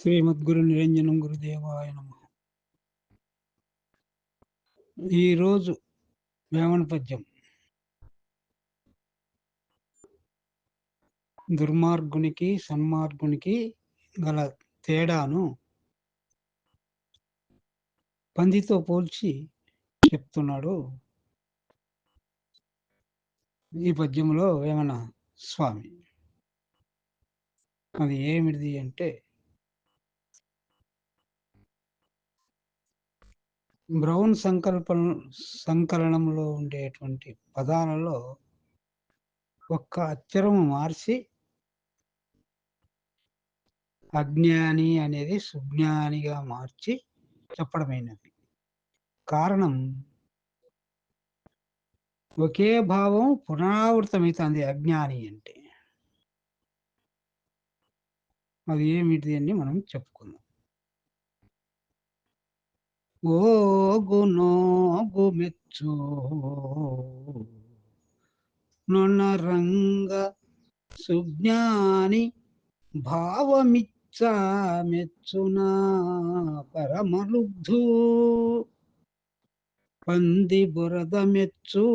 శ్రీమద్గురు నిరంజనం గురుదేవాయ నమ. ఈరోజు వేమన పద్యం. దుర్మార్గునికి సన్మార్గునికి గల తేడాను పందితో పోల్చి చెప్తున్నాడు ఈ పద్యంలో వేమన స్వామి. అది ఏమిటిది అంటే బ్రౌన్ సంకల్ప సంకలనంలో ఉండేటువంటి పదాలలో ఒక్క అక్షరము మార్చి అజ్ఞాని అనేది సుజ్ఞానిగా మార్చి చెప్పడమైనది. కారణం ఒకే భావం పునరావృతమవుతుంది అజ్ఞాని అంటే. అది ఏమిటి అని మనం చెప్పుకుందాం. ఓగు మెచ్చు నొనరంగ సుజ్ఞాని భావమిచ్చ మెచ్చునా పరమలుబ్ధు పంది బురద మెచ్చు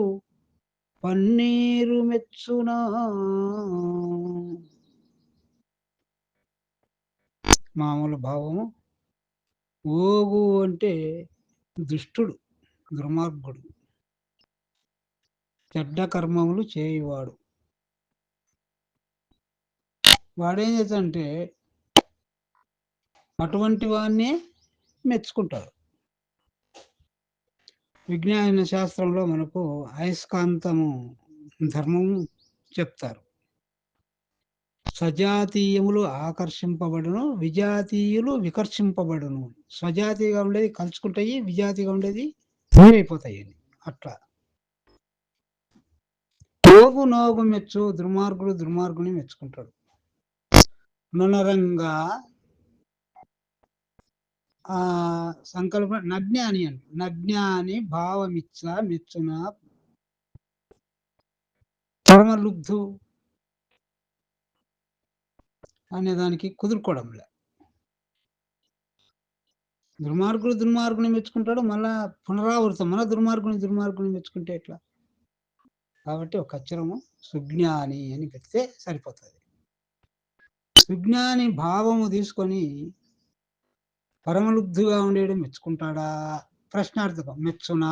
పన్నీరు మెచ్చునా మామూలు భావము. ఓగు అంటే దుష్టుడు దుర్మార్గుడు. చెడ్డ కర్మములు చేయువాడు. వాడేం చేస్తాడంటే అటువంటి వాడిని మెచ్చుకుంటారు విజ్ఞాన శాస్త్రంలో మనకు అయస్కాంతము ధర్మము చెప్తారు. స్వజాతీయములు ఆకర్షింపబడును విజాతీయులు వికర్షింపబడును. స్వజాతిగా ఉండేది కలుసుకుంటాయి విజాతిగా ఉండేది వేరైపోతాయి అని అట్లా. నోగు నోగు మెచ్చు దుర్మార్గుడు దుర్మార్గుని మెచ్చుకుంటాడు. నునరంగా ఆ సంకల్ప నజ్ఞాని అంట నజ్ఞాని భావమిచ్చ మెచ్చున పరమలుబ్ధు అనే దానికి కుదురుకోవడంలే దుర్మార్గుడు దుర్మార్గుని మెచ్చుకుంటాడు మళ్ళా పునరావృతం మన దుర్మార్గుని దుర్మార్గుని మెచ్చుకుంటే ఎట్లా? కాబట్టి ఒక అక్షరము సుజ్ఞాని అని పెడితే సరిపోతుంది. సుజ్ఞాని భావము తీసుకొని పరమలుబ్ధుగా ఉండేడు మెచ్చుకుంటాడా? ప్రశ్నార్థకం మెచ్చునా?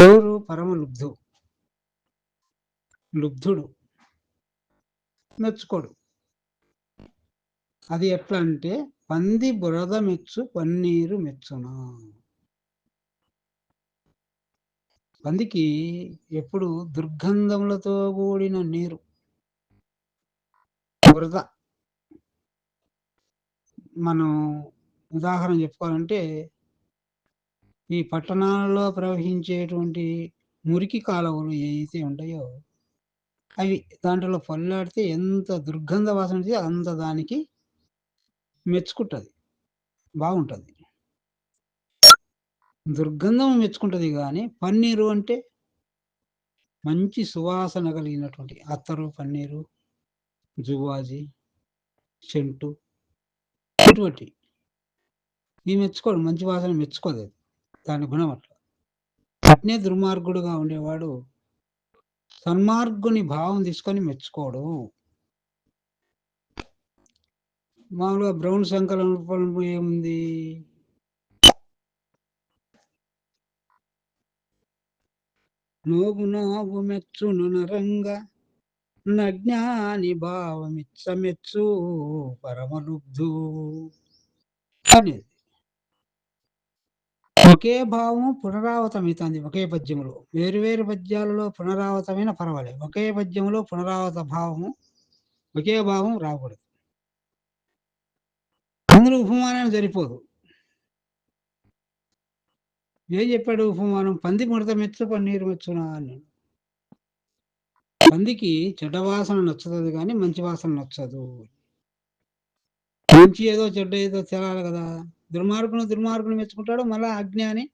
ఎవరు? పరమలుబ్ధు. లుబ్ధుడు. మెచ్చుకోడు. అది ఎట్లా అంటే పంది బురద మెచ్చు పన్నీరు మెచ్చునా పందికి ఎప్పుడు దుర్గంధములతో కూడిన నీరు. బురద. మనం ఉదాహరణ చెప్పుకోవాలంటే ఈ పట్టణాలలో ప్రవహించేటువంటి మురికి కాలువలు ఏవైతే ఉంటాయో అవి దాంట్లో పల్లాడితే ఎంత దుర్గంధ వాసన అంత దానికి మెచ్చుకుంటుంది. బాగుంటుంది. దుర్గంధం మెచ్చుకుంటుంది కానీ పన్నీరు అంటే మంచి సువాసన కలిగినటువంటి అత్తరు పన్నీరు జువాజీ చెంటు ఇటువంటి ఈ మెచ్చుకోడు మంచి వాసన మెచ్చుకోదు. దాని గుణం అట్లా. అట్నే దుర్మార్గుడుగా ఉండేవాడు సన్మార్గుని భావం తీసుకొని మెచ్చుకోడు. మామూలుగా బ్రౌన్ సంకలనం ఏముంది? నోగు నోగు మెచ్చును నరంగ నజ్ఞాని భావమిచ్చ మెచ్చు పరమలుబ్ధు అనేది. ఒకే భావం పునరావృతమవుతుంది ఒకే పద్యములో. వేరు వేరు పద్యాలలో పునరావృతమైన పర్వాలేదు. ఒకే పద్యములో పునరావృత భావము ఒకే భావం రాకూడదు. అందులో ఉపమానం సరిపోదు. ఏం చెప్పాడు ఉపమానం? పంది ముడత మెచ్చు పన్నీరు మెచ్చునా అన్నాడు. పందికి చెడ్డ వాసన నచ్చుతుంది కానీ మంచి వాసన నచ్చదు. మంచి ఏదో చెడ్డ ఏదో తెలాలి కదా. దుర్మార్గును దుర్మార్గును మెచ్చుకుంటాడు మళ్ళా అజ్ఞాని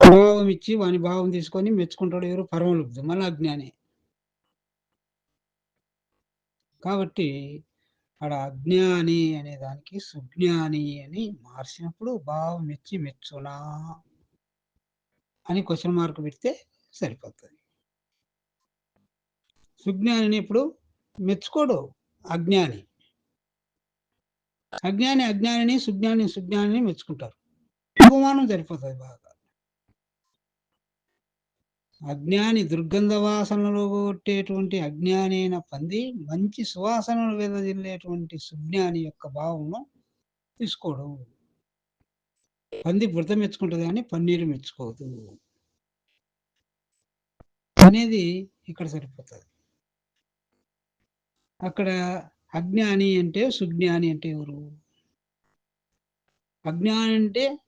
భావం ఇచ్చి వాని భావం తీసుకొని మెచ్చుకుంటాడు ఎవరు? పరమలుబ్ధి మళ్ళీ అజ్ఞాని కాబట్టి అక్కడ అజ్ఞాని అనే దానికి సుజ్ఞాని అని మార్చినప్పుడు భావం మెచ్చి మెచ్చునా అని క్వశ్చన్ మార్క్ పెడితే సరిపోతుంది. సుజ్ఞానిని ఇప్పుడు మెచ్చుకోడు అజ్ఞాని. అజ్ఞాని అజ్ఞానిని సుజ్ఞాని సుజ్ఞానిని మెచ్చుకుంటారు. ఉపమానం సరిపోతుంది బాగా. అజ్ఞాని దుర్గంధ వాసనలు కొట్టేటువంటి అజ్ఞాని అయిన పంది మంచి సువాసనలు వెదజిల్లేటువంటి సుజ్ఞాని యొక్క భావము తీసుకోడు. పంది బురద మెచ్చుకుంటుంది కానీ పన్నీరు మెచ్చుకోదు. అనేది ఇక్కడ సరిపోతుంది. అక్కడ అజ్ఞాని అంటే సుజ్ఞాని అంటే ఎవరు? అజ్ఞాని అంటే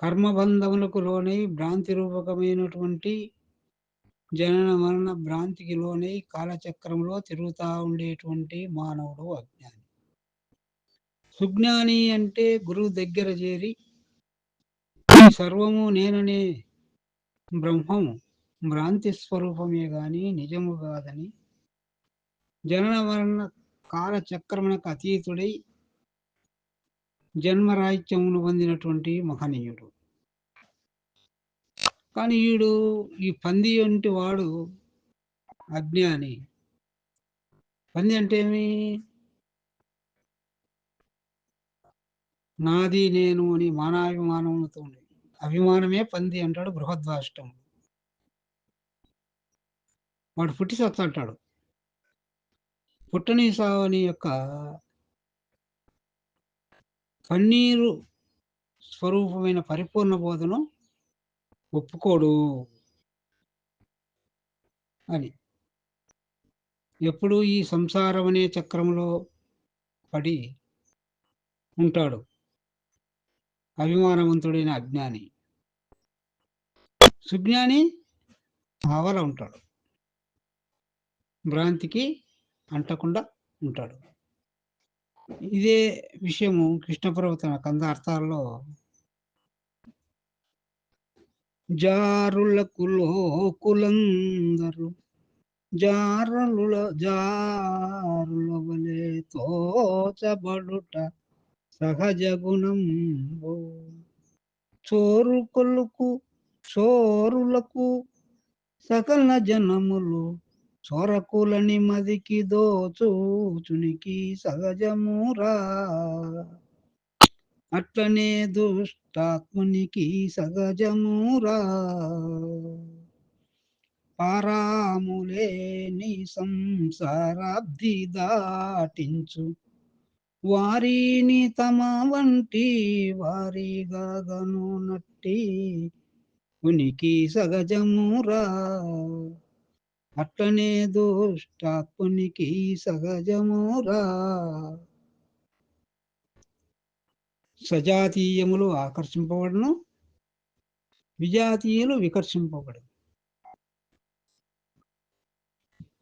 కర్మబంధములకు లోనై భ్రాంతి రూపకమైనటువంటి జనన మరణ భ్రాంతికి లోనై కాలచక్రంలో తిరుగుతూ ఉండేటువంటి మానవుడు అజ్ఞాని. సుజ్ఞాని అంటే గురువు దగ్గర చేరి సర్వము నేననే బ్రహ్మము భ్రాంతి స్వరూపమే కానీ నిజము కాదని జనన మరణ కాలచక్రమునకు అతీతుడై జన్మరాహిత్యమును పొందినటువంటి మహనీయుడు. కానీ వీడు ఈ పంది వంటి వాడు అజ్ఞాని. పంది అంటే ఏమి? నాది నేను అని మానాభిమానములతో ఉండి. అభిమానమే పంది అంటాడు బృహద్వాష్టం వాడు పుట్టి సత్తంటాడు పుట్టని సావని యొక్క పన్నీరు స్వరూపమైన పరిపూర్ణ బోధను ఒప్పుకోడు అని. ఎప్పుడు ఈ సంసారం అనే చక్రంలో పడి ఉంటాడు. అభిమానవంతుడైన అజ్ఞాని. సుజ్ఞాని ఆవల ఉంటాడు. భ్రాంతికి అంటకుండా ఉంటాడు. ఇదే విషయము కృష్ణపర్వతన కంద అర్థాల్లో జారులకు లోకులందరూ జారుల జారుల వలె తోచబడుట సహజ గుణం చోరు కొలుకు చోరులకు సకల జనములు చోరకులని మదికి దోచూచునికి సహజమురా అట్లనే దుష్టాత్మునికి సహజమురా పారాములేని సంసారాబ్ది దాటించు. వారిని తమ వంటి వారిగా గనునట్టి ఉనికి సహజమురా అట్లనే దుష్టాత్మునికి సహజమురా సజాతీయములు ఆకర్షింపబడను విజాతీయులు వికర్షింపబడు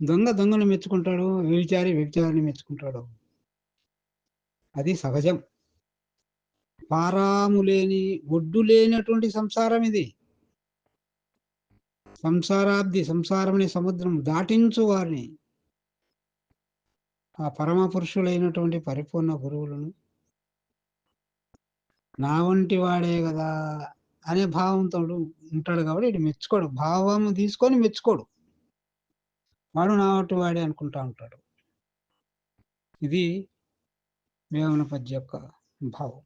దొంగ దొంగను మెచ్చుకుంటాడు వ్యభిచారి వ్యభిచారిని మెచ్చుకుంటాడు. అది సహజం. పారాము లేని ఒడ్డు లేనటువంటి సంసారం ఇది. సంసారాబ్ది సంసారమనే సముద్రం దాటించు వారిని. ఆ పరమ పురుషులైనటువంటి పరిపూర్ణ గురువులను నా వంటి వాడే కదా అనే భావంతో ఉంటాడు కాబట్టి ఇటు మెచ్చుకోడు. భావం తీసుకొని మెచ్చుకోడు. వాడు నా వంటి వాడే అనుకుంటా ఉంటాడు. ఇది వేమనపద్య యొక్క భావం.